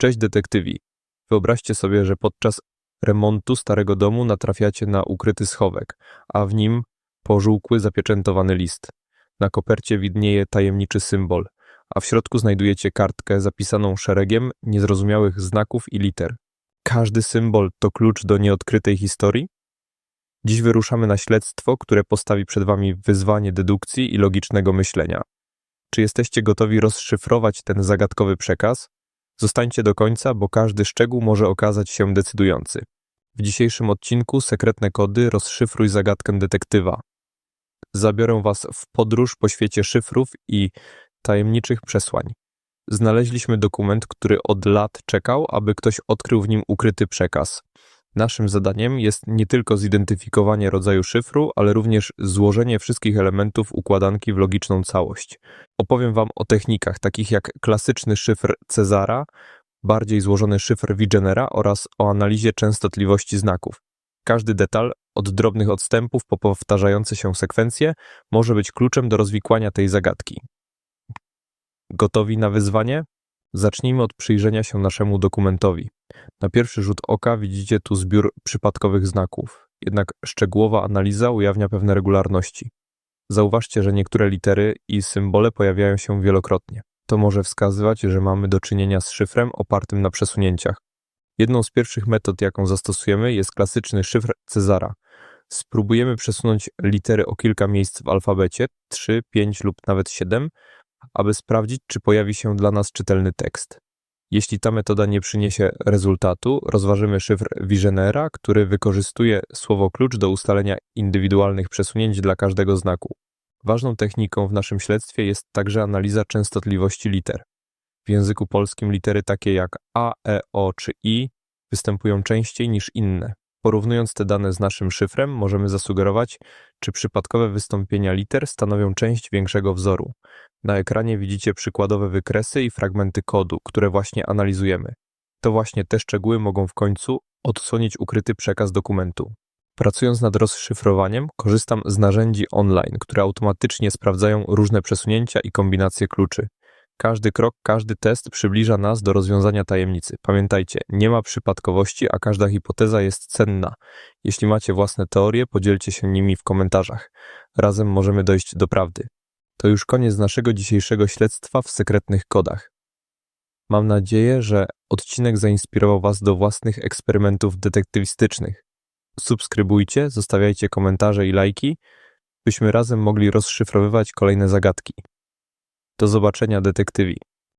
Cześć detektywi. Wyobraźcie sobie, że podczas remontu starego domu natrafiacie na ukryty schowek, a w nim pożółkły, zapieczętowany list. Na kopercie widnieje tajemniczy symbol, a w środku znajdujecie kartkę zapisaną szeregiem niezrozumiałych znaków i liter. Każdy symbol to klucz do nieodkrytej historii? Dziś wyruszamy na śledztwo, które postawi przed wami wyzwanie dedukcji i logicznego myślenia. Czy jesteście gotowi rozszyfrować ten zagadkowy przekaz? Zostańcie do końca, bo każdy szczegół może okazać się decydujący. W dzisiejszym odcinku Sekretne Kody rozszyfruj zagadkę detektywa. Zabiorę Was w podróż po świecie szyfrów i tajemniczych przesłań. Znaleźliśmy dokument, który od lat czekał, aby ktoś odkrył w nim ukryty przekaz. Naszym zadaniem jest nie tylko zidentyfikowanie rodzaju szyfru, ale również złożenie wszystkich elementów układanki w logiczną całość. Opowiem Wam o technikach takich jak klasyczny szyfr Cezara, bardziej złożony szyfr Wigenera oraz o analizie częstotliwości znaków. Każdy detal, od drobnych odstępów po powtarzające się sekwencje, może być kluczem do rozwikłania tej zagadki. Gotowi na wyzwanie? Zacznijmy od przyjrzenia się naszemu dokumentowi. Na pierwszy rzut oka widzicie tu zbiór przypadkowych znaków, jednak szczegółowa analiza ujawnia pewne regularności. Zauważcie, że niektóre litery i symbole pojawiają się wielokrotnie. To może wskazywać, że mamy do czynienia z szyfrem opartym na przesunięciach. Jedną z pierwszych metod, jaką zastosujemy, jest klasyczny szyfr Cezara. Spróbujemy przesunąć litery o kilka miejsc w alfabecie 3, 5 lub nawet 7, aby sprawdzić, czy pojawi się dla nas czytelny tekst. Jeśli ta metoda nie przyniesie rezultatu, rozważymy szyfr Vigenera, który wykorzystuje słowo klucz do ustalenia indywidualnych przesunięć dla każdego znaku. Ważną techniką w naszym śledztwie jest także analiza częstotliwości liter. W języku polskim litery takie jak A, E, O czy I występują częściej niż inne. Porównując te dane z naszym szyfrem, możemy zasugerować, czy przypadkowe wystąpienia liter stanowią część większego wzoru. Na ekranie widzicie przykładowe wykresy i fragmenty kodu, które właśnie analizujemy. To właśnie te szczegóły mogą w końcu odsłonić ukryty przekaz dokumentu. Pracując nad rozszyfrowaniem, korzystam z narzędzi online, które automatycznie sprawdzają różne przesunięcia i kombinacje kluczy. Każdy krok, każdy test przybliża nas do rozwiązania tajemnicy. Pamiętajcie, nie ma przypadkowości, a każda hipoteza jest cenna. Jeśli macie własne teorie, podzielcie się nimi w komentarzach. Razem możemy dojść do prawdy. To już koniec naszego dzisiejszego śledztwa w sekretnych kodach. Mam nadzieję, że odcinek zainspirował Was do własnych eksperymentów detektywistycznych. Subskrybujcie, zostawiajcie komentarze i lajki, byśmy razem mogli rozszyfrowywać kolejne zagadki. Do zobaczenia, detektywi.